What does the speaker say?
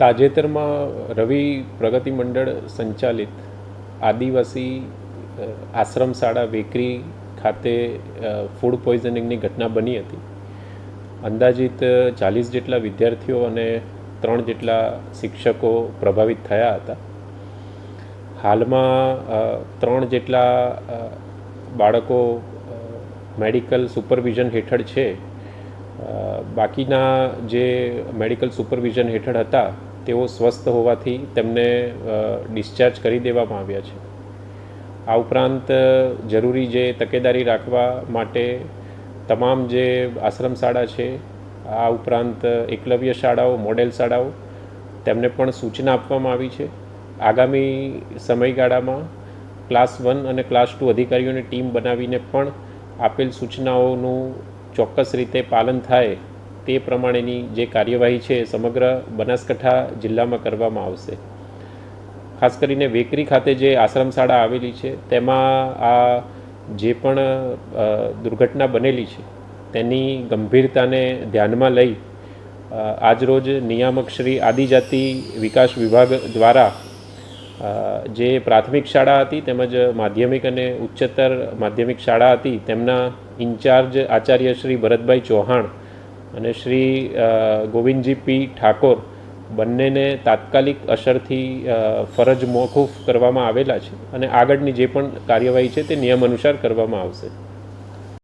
તાજેતરમાં રવિ પ્રગતિ મંડળ સંચાલિત આદિવાસી આશ્રમ શાળા વેકરી ખાતે ફૂડ પોઈઝનિંગની ઘટના બની હતી. અંદાજિત ચાલીસ જેટલા વિદ્યાર્થીઓ અને ત્રણ જેટલા શિક્ષકો પ્રભાવિત થયા હતા. હાલમાં ત્રણ જેટલા બાળકો મેડિકલ સુપરવિઝન હેઠળ છે. બાકીના જે મેડિકલ સુપરવિઝન હેઠળ હતા, તેઓ સ્વસ્થ હોવાથી તેમને ડિસ્ચાર્જ કરી દેવામાં આવ્યા છે. આ ઉપરાંત જરૂરી જે તકેદારી રાખવા માટે તમામ જે આશ્રમ શાળા છે, આ ઉપરાંત એકલવ્ય શાળાઓ, મોડેલ શાળાઓ, તેમને પણ સૂચના આપવામાં આવી છે. આગામી સમયગાળામાં ક્લાસ વન અને ક્લાસ ટુ અધિકારીઓની ટીમ બનાવીને પણ આપેલ સૂચનાઓનું ચોક્કસ રીતે પાલન થાય તે પ્રમાણેની જે કાર્યવાહી છે સમગ્ર બનાસકાંઠા જિલ્લામાં કરવામાં આવશે. ખાસ કરીને વેકરી ખાતે જે આશ્રમ શાળા આવેલી છે, તેમાં આ જે પણ દુર્ઘટના બનેલી છે, તેની ગંભીરતાને ધ્યાનમાં લઈ આજરોજ નિયામક શ્રી આદિજાતિ વિકાસ વિભાગ દ્વારા જે પ્રાથમિક શાળા હતી તેમજ માધ્યમિક અને ઉચ્ચતર માધ્યમિક શાળા હતી તેમના ઇન્ચાર્જ આચાર્ય શ્રી ભરતભાઈ ચૌહાણ અને શ્રી ગોવિંદજી પી ઠાકોર બંનેને તાત્કાલિક અસરથી ફરજ મોકૂફ કરવામાં આવેલા છે અને આગળની જે પણ કાર્યવાહી છે તે નિયમ અનુસાર કરવામાં આવશે.